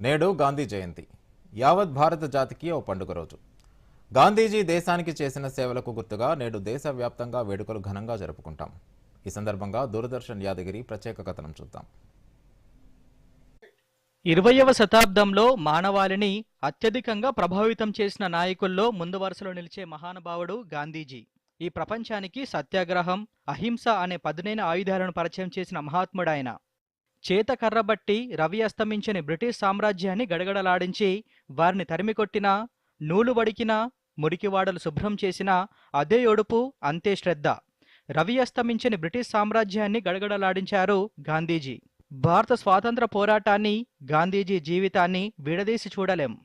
నేడు గాంధీ జయంతి. యావత్ భారత జాతికి ఓ పండుగ రోజు. గాంధీజీ దేశానికి చేసిన సేవలకు గుర్తుగా నేడు దేశవ్యాప్తంగా వేడుకలు ఘనంగా జరుపుకుంటాం. ఈ సందర్భంగా దూరదర్శన్ యాదగిరి ప్రత్యేక కథనం చూద్దాం. ఇరవయవ శతాబ్దంలో మానవాళిని అత్యధికంగా ప్రభావితం చేసిన నాయకుల్లో ముందు వరుసలో నిలిచే మహానుభావుడు గాంధీజీ. ఈ ప్రపంచానికి సత్యాగ్రహం అహింస అనే పదునైన ఆయుధాలను పరిచయం చేసిన మహాత్ముడాయన. చేత కర్రబట్టి రవి అస్తమించని బ్రిటిష్ సామ్రాజ్యాన్ని గడగడలాడించి వారిని తరిమికొట్టినా నూలు వడికినా మురికివాడలు శుభ్రం చేసినా అదే ఒడుపు అంతే శ్రద్ధ. రవి అస్తమించని బ్రిటిష్ సామ్రాజ్యాన్ని గడగడలాడించారు గాంధీజీ. భారత స్వాతంత్ర పోరాటాన్ని గాంధీజీ జీవితాన్ని విడదీసి చూడలేం.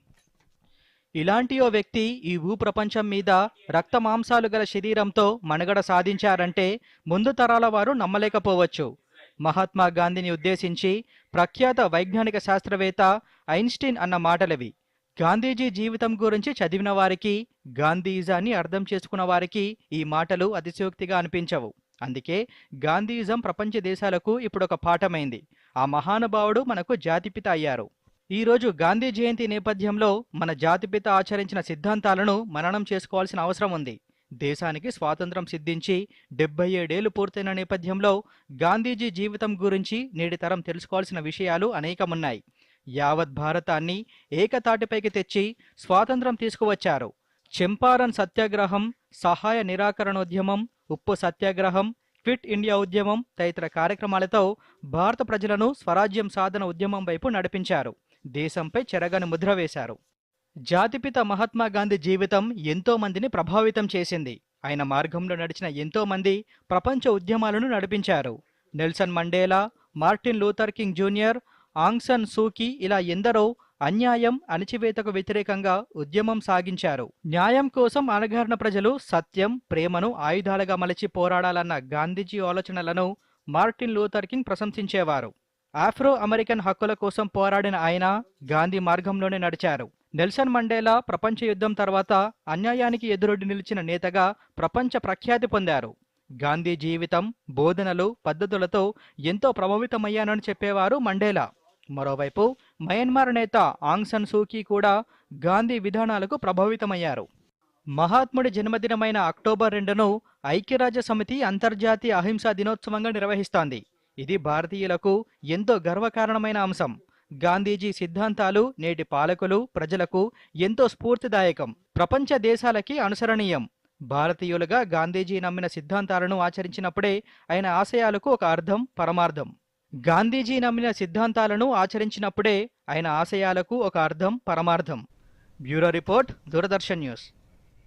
ఇలాంటి ఓ వ్యక్తి ఈ భూప్రపంచం మీద రక్త మాంసాలు గల శరీరంతో మనుగడ సాధించారంటే ముందు తరాల వారు నమ్మలేకపోవచ్చు. మహాత్మా గాంధీని ఉద్దేశించి ప్రఖ్యాత వైజ్ఞానిక శాస్త్రవేత్త ఐన్స్టీన్ అన్న మాటలవి. గాంధీజీ జీవితం గురించి చదివిన వారికి గాంధీజాన్ని అర్థం చేసుకున్న వారికి ఈ మాటలు అతిశయోక్తిగా అనిపించవు. అందుకే గాంధీజం ప్రపంచ దేశాలకు ఇప్పుడు ఒక పాఠమైంది. ఆ మహానుభావుడు మనకు జాతిపిత అయ్యారు. ఈరోజు గాంధీ జయంతి నేపథ్యంలో మన జాతిపిత ఆచరించిన సిద్ధాంతాలను మననం చేసుకోవాల్సిన అవసరం ఉంది. దేశానికి స్వాతంత్రం సిద్ధించి డెబ్బై ఏడేళ్ళు పూర్తయిన నేపథ్యంలో గాంధీజీ జీవితం గురించి నేటి తరం తెలుసుకోవాల్సిన విషయాలు అనేకమున్నాయి. యావత్ భారతాన్ని ఏకతాటిపైకి తెచ్చి స్వాతంత్రం తీసుకువచ్చారు. చంపారన్ సత్యాగ్రహం సహాయ నిరాకరణోద్యమం ఉప్పు సత్యాగ్రహం క్విట్ ఇండియా ఉద్యమం తదితర కార్యక్రమాలతో భారత ప్రజలను స్వరాజ్యం సాధన ఉద్యమం వైపు నడిపించారు. దేశంపై చెరగని ముద్ర వేశారు. జాతిపిత మహాత్మా గాంధీ జీవితం ఎంతో మందిని ప్రభావితం చేసింది. ఆయన మార్గంలో నడిచిన ఎంతో మంది ప్రపంచ ఉద్యమాలను నడిపించారు. Nelson Mandela Martin Luther King junior Aung San Suu Kyi ఇలా ఎందరో అన్యాయం అణచివేతకు వ్యతిరేకంగా ఉద్యమం సాగించారు. న్యాయం కోసం అణగారిన ప్రజలు సత్యం ప్రేమను ఆయుధాలుగా మలచి పోరాడాలన్న గాంధీజీ ఆలోచనలను మార్టిన్ లూథర్ కింగ్ ప్రశంసించేవారు. ఆఫ్రో అమెరికన్ హక్కుల కోసం పోరాడిన ఆయన గాంధీ మార్గంలోనే నడిచారు. నెల్సన్ మండేలా ప్రపంచ యుద్ధం తర్వాత అన్యాయానికి ఎదురొడ్డి నిలిచిన నేతగా ప్రపంచ ప్రఖ్యాతి పొందారు. గాంధీ జీవితం బోధనలు పద్ధతులతో ఎంతో ప్రభావితమయ్యానని చెప్పేవారు మండేలా. మరోవైపు మయన్మార్ నేత ఆంగ్సన్ సూకీ కూడా గాంధీ విధానాలకు ప్రభావితమయ్యారు. మహాత్ముడి జన్మదినమైన అక్టోబర్ రెండును ఐక్యరాజ్య సమితి అంతర్జాతీయ అహింసా దినోత్సవంగా నిర్వహిస్తోంది. ఇది భారతీయులకు ఎంతో గర్వకారణమైన అంశం. గాంధీజీ సిద్ధాంతాలు నేటి పాలకులు ప్రజలకు ఎంతో స్ఫూర్తిదాయకం. ప్రపంచ దేశాలకి అనుసరణీయం. భారతీయులుగా గాంధీజీ నమ్మిన సిద్ధాంతాలను ఆచరించినప్పుడే ఆయన ఆశయాలకు ఒక అర్థం పరమార్థం. గాంధీజీ నమ్మిన సిద్ధాంతాలను ఆచరించినప్పుడే ఆయన ఆశయాలకు ఒక అర్థం పరమార్థం. Bureau report Doordarshan news.